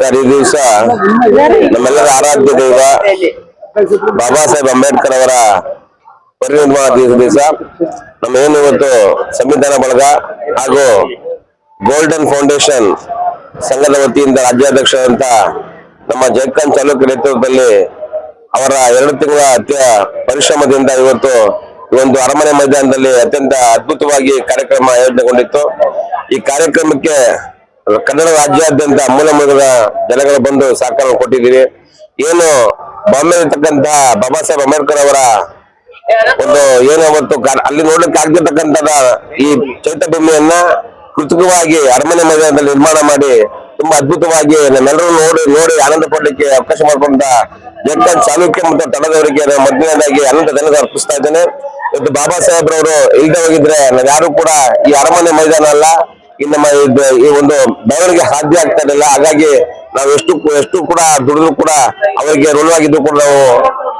Sir, ಈ ದಿವಸ ನಮ್ಮೆಲ್ಲರ ಆರಾಧ್ಯ ದೈವ ಬಾಬಾ ಸಾಹೇಬ್ ಅಂಬೇಡ್ಕರ್ ಅವರ ಪರಿನಿರ್ಮಾಣ ದಿವಸ ದಿವಸ. ನಮ್ಮ ಏನು ಇವತ್ತು ಸಂವಿಧಾನ ಬಳಗ ಹಾಗೂ ಗೋಲ್ಡನ್ ಫೌಂಡೇಶನ್ ಸಂಘದ ವತಿಯಿಂದ ರಾಜ್ಯಾಧ್ಯಕ್ಷರಂತ ನಮ್ಮ ಜಯಕಾಂತ್ ಚಾಲುಕ್ಯ ನೇತೃತ್ವದಲ್ಲಿ ಅವರ ಎರಡು ತಿಂಗಳ ಅತ್ಯ ಪರಿಶ್ರಮದಿಂದ ಇವತ್ತು ಈ ಒಂದು ಅರಮನೆ ಮೈದಾನದಲ್ಲಿ ಅತ್ಯಂತ ಅದ್ಭುತವಾಗಿ ಕಾರ್ಯಕ್ರಮ ಆಯೋಜನೆಗೊಂಡಿತ್ತು. ಈ ಕಾರ್ಯಕ್ರಮಕ್ಕೆ ಕನ್ನಡ ರಾಜ್ಯಾದ್ಯಂತ ಮೂಲ ಮೂಲದ ಜನಗಳು ಬಂದು ಸಹಕಾರ ಕೊಟ್ಟಿದ್ದೀವಿ ಏನು ಬಾಂಬೆ ಬಾಬಾ ಸಾಹೇಬ್ ಅಂಬೇಡ್ಕರ್ ಅವರ ಒಂದು ಏನು ಅವತ್ತು ಅಲ್ಲಿ ನೋಡ್ಲಿಕ್ಕೆ ಆಗ್ತಿರ್ತಕ್ಕಂಥದ ಈ ಚೈತ್ಯಭೂಮಿಯನ್ನ ಕೃತಕವಾಗಿ ಅರಮನೆ ಮೈದಾನದಲ್ಲಿ ನಿರ್ಮಾಣ ಮಾಡಿ ತುಂಬಾ ಅದ್ಭುತವಾಗಿ ನಮ್ಮೆಲ್ಲರೂ ನೋಡಿ ನೋಡಿ ಆನಂದ ಪಡಲಿಕ್ಕೆ ಅವಕಾಶ ಮಾಡಿಕೊಂಡ ಜಗನ್ ಚಾಲುಕ್ಯ ಮತ್ತು ತಂಡದವರಿಗೆ ಮೊದಲನೇದಾಗಿ ಅನಂತ ಧನದ ಅರ್ಪಿಸ್ತಾ ಇದ್ದೇನೆ. ಇವತ್ತು ಬಾಬಾ ಸಾಹೇಬ್ರವರು ಇಲ್ಲದೆ ಹೋಗಿದ್ರೆ ನಾವ್ಯಾರು ಕೂಡ ಈ ಅರಮನೆ ಮೈದಾನ ಅಲ್ಲ, ಈ ನಮ್ಮ ಈ ಒಂದು ಬೆಳವಣಿಗೆ ಸಾಧ್ಯ ಆಗ್ತಾ ಇರಲಿಲ್ಲ. ಹಾಗಾಗಿ ನಾವು ಎಷ್ಟು ಎಷ್ಟು ಕೂಡ ದುಡಿದ್ರು ಕೂಡ ಅವರಿಗೆ ಋಣವಾಗಿದ್ದು ಕೂಡ ನಾವು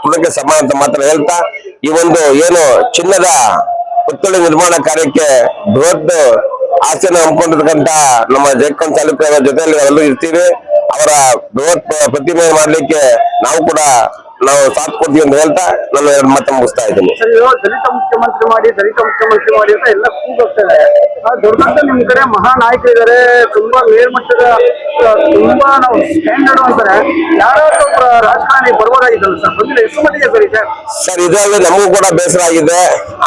ಋಣಕ್ಕೆ ಸಮ ಅಂತ ಮಾತ್ರ ಹೇಳ್ತಾ, ಈ ಒಂದು ಏನು ಚಿನ್ನದ ಪುತ್ಥಳಿ ನಿರ್ಮಾಣ ಕಾರ್ಯಕ್ಕೆ ಬೃಹತ್ ಆಸೆನ ಹಮ್ಮಿಕೊಂಡಿರ್ತಕ್ಕಂತ ನಮ್ಮ ಜಯಕಾಂತ್ ಚಾಲುಕ್ಯ ಜೊತೆಯಲ್ಲಿ ಎಲ್ಲರೂ ಇರ್ತೀವಿ. ಅವರ ಬೃಹತ್ ಪ್ರ- ಪ್ರತಿಮೆ ಮಾಡ್ಲಿಕ್ಕೆ ನಾವು ಕೂಡ ನಾವು ಸಾಥ್ ಕೊಡ್ತೀವಿ ಅಂತ ಹೇಳ್ತಾ ನಾನು ಎರಡು ಮತ್ತೆ ಮುಗಿಸ್ತಾ ಇದ್ದೀನಿ. ದಲಿತ ಮುಖ್ಯಮಂತ್ರಿ ಮಾಡಿ ದಲಿತ ಮುಖ್ಯಮಂತ್ರಿ ಮಾಡಿ ಅಂತ ಎಲ್ಲ ಕೂಗೋಗ್ತಾರೆ ದೊಡ್ಡ ದೊಡ್ಡ ನಿಮ್ ಕಡೆ ಮಹಾ ನಾಯಕರಿದ್ದಾರೆ ತುಂಬಾ ಮೇಲ್ಮಟ್ಟದ ತುಂಬಾ ನಾವು ಸ್ಟ್ಯಾಂಡರ್ಡ್ ಅಂತಾರೆ. ಯಾರಾದ್ರೂ ರಾಜಕಾರಣಿ ಬರ್ಬೋದಾಗಿದ್ದಲ್ಲ ಸರ್? ಬಂದಿಲ್ಲ ಎಷ್ಟು ಮಟ್ಟಿಗೆ ಸರಿ ಸರ್? ಸರ್ ಇದರಲ್ಲಿ ನಮಗೂ ಕೂಡ ಬೇಸರ ಆಗಿದೆ.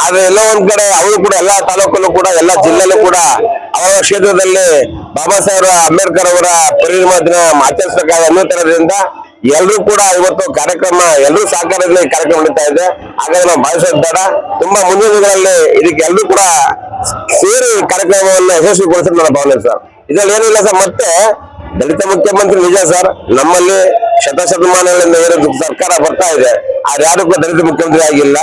ಆದ್ರೆ ಎಲ್ಲ ಒಂದ್ ಕಡೆ ಅವರು ಕೂಡ ಎಲ್ಲಾ ತಾಲೂಕಲ್ಲೂ ಕೂಡ ಎಲ್ಲಾ ಜಿಲ್ಲೆಲ್ಲೂ ಕೂಡ ಅವರ ಕ್ಷೇತ್ರದಲ್ಲಿ ಬಾಬಾ ಸಾಹೇಬ್ ಅಂಬೇಡ್ಕರ್ ಅವರ ಪರಿನಿರ್ವಾಣ ದಿನ ಅನ್ನೋ ಅನ್ನೋತರದಿಂದ ಎಲ್ಲರೂ ಕೂಡ ಇವತ್ತು ಕಾರ್ಯಕ್ರಮ ಎಲ್ಲರೂ ಸಹಕಾರದಲ್ಲಿ ಕಾರ್ಯಕ್ರಮ ನಡೀತಾ ಇದೆ. ಹಾಗಾಗಿ ನಾವು ಭಾವಿಸೋದು ತುಂಬಾ ಮುಂದಿನ ದಿನಗಳಲ್ಲಿ ಇದಕ್ಕೆ ಎಲ್ಲರೂ ಕೂಡ ಸೇರಿ ಕಾರ್ಯಕ್ರಮವನ್ನು ಯಶಸ್ವಿಗೊಳಿಸಿದ ನನ್ನ ಭಾವನೆ ಸರ್. ಇದ್ರಲ್ಲಿ ಏನಿಲ್ಲ ಸರ್, ಮತ್ತೆ ದಲಿತ ಮುಖ್ಯಮಂತ್ರಿ ನಿಜ ಸರ್, ನಮ್ಮಲ್ಲಿ ಶತಶತಮಾನಗಳಿಂದ ಏನು ಸರ್ಕಾರ ಬರ್ತಾ ಇದೆ. ಆದ್ರೆ ಯಾರು ಕೂಡ ದಲಿತ ಮುಖ್ಯಮಂತ್ರಿ ಆಗಿಲ್ಲ.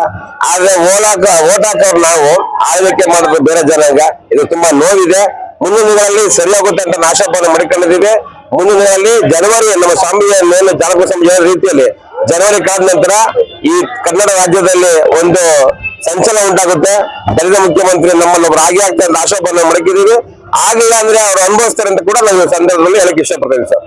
ಆದ್ರೆ ಓಲಾಕ ಓಟ್ ಹಾಕೋರು ನಾವು ಆಳ್ವಿಕೆ ಮಾಡೋದು ಬೇರೆ ಜನಾಂಗ. ಇದು ತುಂಬಾ ನೋವಿದೆ. ಮುಂದಿನ ದಿನಗಳಲ್ಲಿ ಸರಿಯಾಗುತ್ತೆ ಅಂತ ನಾಶಪಾನ ಮಾಡಿಕೊಂಡಿದ್ದೀವಿ. ಮುಂದಿನ ದಿನಗಳಲ್ಲಿ ಜನವರಿ ನಮ್ಮ ಸ್ವಾಮಿಯ ಮೇಲೆ ಜನಪದ ಸ್ವಾಮಿ ರೀತಿಯಲ್ಲಿ ಜನವರಿ ಕಾದ ನಂತರ ಈ ಕನ್ನಡ ರಾಜ್ಯದಲ್ಲಿ ಒಂದು ಸಂಚಲನ ಉಂಟಾಗುತ್ತೆ. ದಲಿತ ಮುಖ್ಯಮಂತ್ರಿ ನಮ್ಮನ್ನು ಒಬ್ರು ಆಗಿ ಆಗ್ತಾರೆ ಅಂತ ಆಶಾಪಾನ ಮಡಕಿದೀವಿ ಆಗಿಲ್ಲ ಅಂದ್ರೆ ಅವ್ರು ಅನುಭವಿಸ್ತಾರೆ ಅಂತ ಕೂಡ ನಾವು ಸಂದರ್ಭದಲ್ಲಿ ಹೇಳಕ್ಕೆ ಇಷ್ಟಪಡ್ತೇನೆ ಸರ್.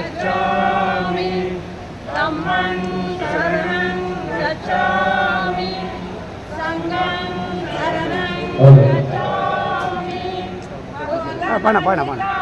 गच्छामि धम्मं शरणं गच्छामि सङ्गं शरणं गच्छामि पाण पाण पाण